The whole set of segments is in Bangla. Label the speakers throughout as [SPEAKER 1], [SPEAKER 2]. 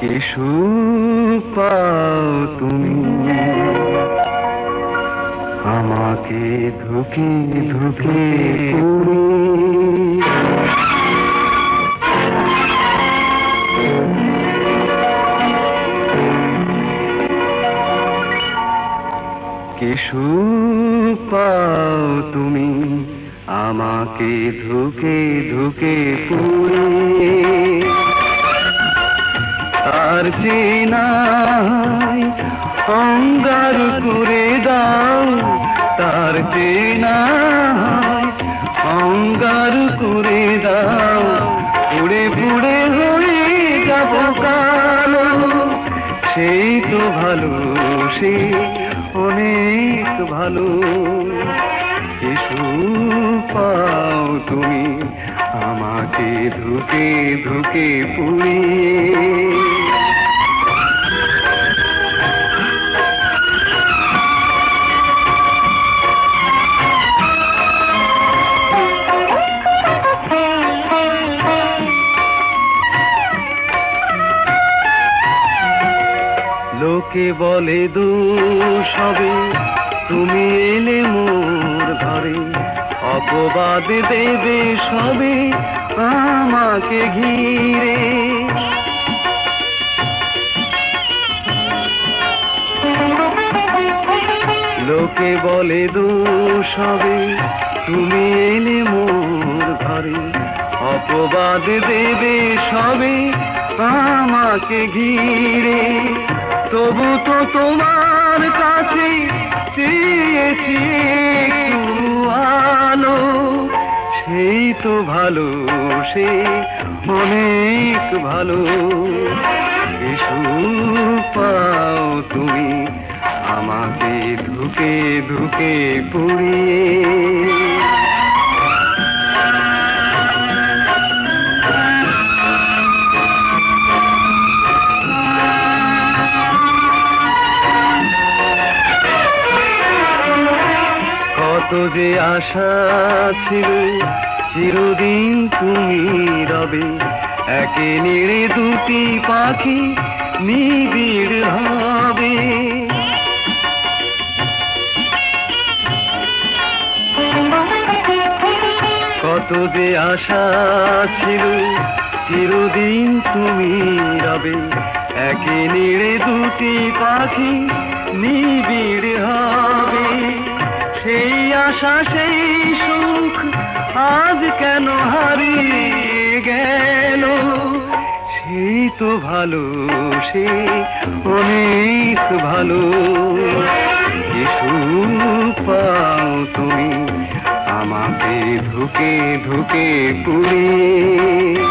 [SPEAKER 1] কিছু পাও তুমি। আমাকে ধুকে ধুকে কিছু পাও তুমি আমাকে ধুকে ধুকে পুরে। চেনাই অঙ্গার করে দাও, তার চেনাই। অঙ্গার করে দাও পুড়ে পুড়ে হয়ে যাব কালো। সেই তো ভালো, সে অনেক ভালো। কিছু পাও তুমি, আমাকে ধুকে ধুকে পুড়িয়ে। বলে দোষ সবে তুমি এলে মোর ঘরে। অপবাদ দেবে সবে আমাকে ঘিরে। লোকে বলে দোষ সবে তুমি এলে মোর ঘরে। অপবাদ দেবে সবে আমাকে ঘিরে। তবু তো তোমার কাছে চেয়েছি আলো। সেই তো ভালো, সে অনেক ভালো। পাও তুমি আমাকে ধুকে ধুকে পুড়িয়ে। যে আশা ছিল, চিরদিন তুমি রবে। একে নিড়ে দুটি পাখি নিবিড় হবে কত যে আশা ছিল, চিরদিন তুমি রবে। একে নিড়ে দুটি পাখি নিবিড় হবে সেই আশা, সেই সুখ আজ কেন হারিয়ে গেল? সেই তো ভালো সে অনেক ভালো। পাও তুমি আমাকে ধুকে ধুকে পুড়িয়ে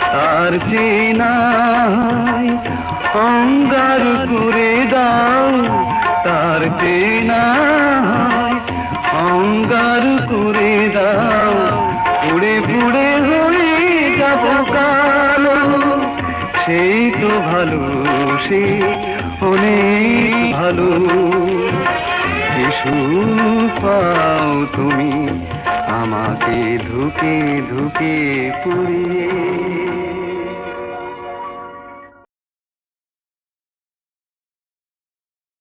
[SPEAKER 1] তার চেনা অঙ্গার করে দাও। তার চেনাই অঙ্গার করে দাও। পুড়ে পুড়ে হয়ে যাব কালো। সেই তো ভালো, সে অনেক ভালো। কিছু পাও তুমি, আমাকে ধুকে ধুকে পুড়িয়ে